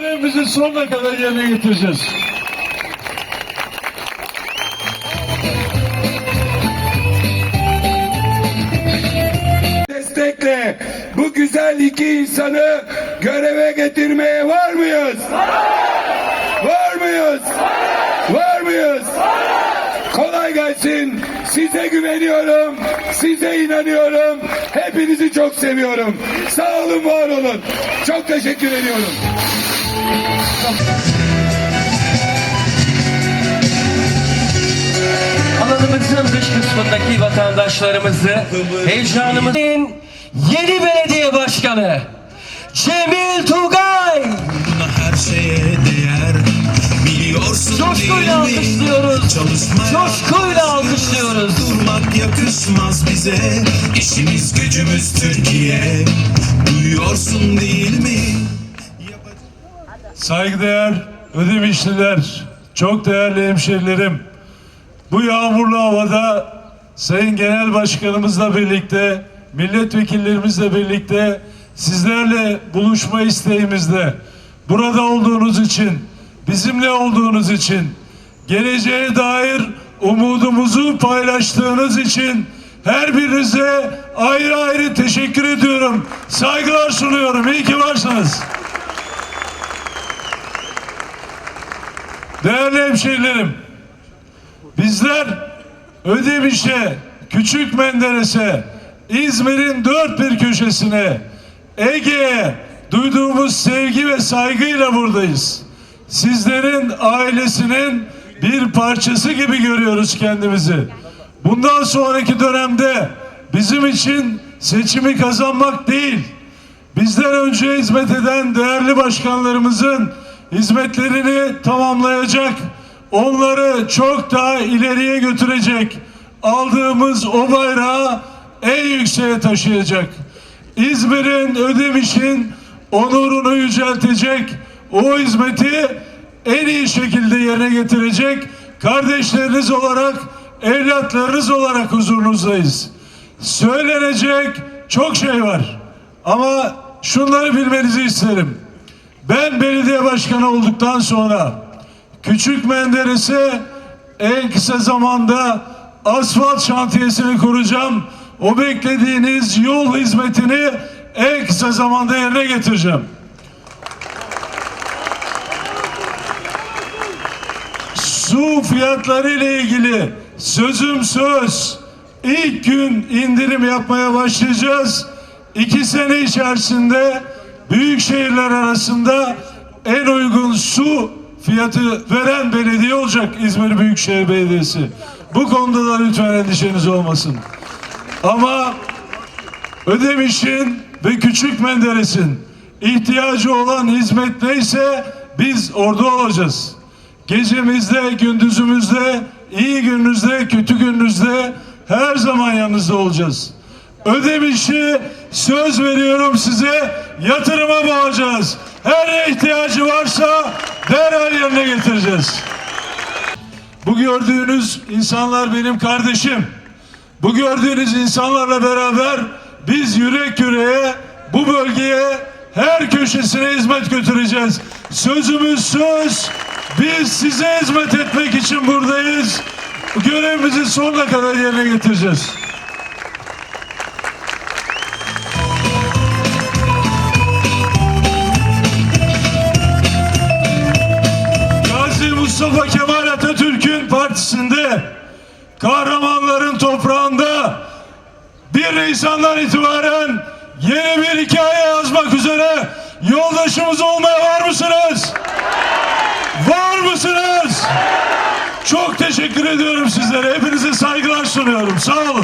Görevimizi sonuna kadar yerine getireceğiz. destekle bu güzel iki insanı göreve getirmeye var mıyız? Var mıyız? Var mıyız? Kolay gelsin. Size güveniyorum. Size inanıyorum. Hepinizi çok seviyorum. Sağ olun, var olun. Çok teşekkür ediyorum. Alanımızın dış kısmındaki vatandaşlarımızı heyecanımızın yeni belediye başkanı Cemil Tugay her şeye değer Biliyorsun Coşkuyla alkışlıyoruz. Çalışmaya Coşkuyla alkışlıyoruz. Durmak yakışmaz bize İşimiz gücümüz Türkiye Duyuyorsun değil mi? Saygıdeğer Ödemişliler, çok değerli hemşerilerim. Bu yağmurlu havada Sayın Genel Başkanımızla birlikte, milletvekillerimizle birlikte sizlerle buluşma isteğimizde burada olduğunuz için, bizimle olduğunuz için, geleceğe dair umudumuzu paylaştığınız için her birinize ayrı ayrı teşekkür ediyorum. Saygılar sunuyorum. İyi ki varsınız. Değerli hemşehrilerim, bizler Ödemiş'e, Küçük Menderes'e, İzmir'in dört bir köşesine, Ege'ye duyduğumuz sevgi ve saygıyla buradayız. Sizlerin ailesinin bir parçası gibi görüyoruz kendimizi. Bundan sonraki dönemde bizim için seçimi kazanmak değil, bizden önce hizmet eden değerli başkanlarımızın hizmetlerini tamamlayacak, onları çok daha ileriye götürecek, aldığımız o bayrağı en yükseğe taşıyacak. İzmir'in, Ödemiş'in onurunu yüceltecek, o hizmeti en iyi şekilde yerine getirecek kardeşleriniz olarak, evlatlarınız olarak huzurunuzdayız. Söylenecek çok şey var. Ama şunları bilmenizi isterim. Ben belediye başkanı olduktan sonra Küçük Menderes'e en kısa zamanda asfalt şantiyesini kuracağım. O beklediğiniz yol hizmetini en kısa zamanda yerine getireceğim. Su fiyatları ile ilgili sözüm söz. İlk gün indirim yapmaya başlayacağız. İki sene içerisinde büyük şehirler arasında en uygun su fiyatı veren belediye olacak İzmir Büyükşehir Belediyesi. Bu konuda da lütfen endişeniz olmasın. Ama Ödemiş'in ve Küçük Menderes'in ihtiyacı olan hizmet neyse biz orada olacağız. Gecemizde, gündüzümüzde, iyi gününüzde, kötü gününüzde her zaman yanınızda olacağız. Ödemiş'i söz veriyorum size yatırıma boğacağız. Her ihtiyacı varsa derhal yerine getireceğiz. Bu gördüğünüz insanlar benim kardeşim. Bu gördüğünüz insanlarla beraber biz yürek yüreğe bu bölgeye her köşesine hizmet götüreceğiz. Sözümüz söz. Biz size hizmet etmek için buradayız. Görevimizi sonuna kadar yerine getireceğiz. Mustafa Kemal Atatürk'ün partisinde kahramanların toprağında 1 Nisan'dan itibaren yeni bir hikaye yazmak üzere yoldaşımız olmaya var mısınız? Var mısınız? Çok teşekkür ediyorum sizlere. Hepinize saygılar sunuyorum. Sağ olun.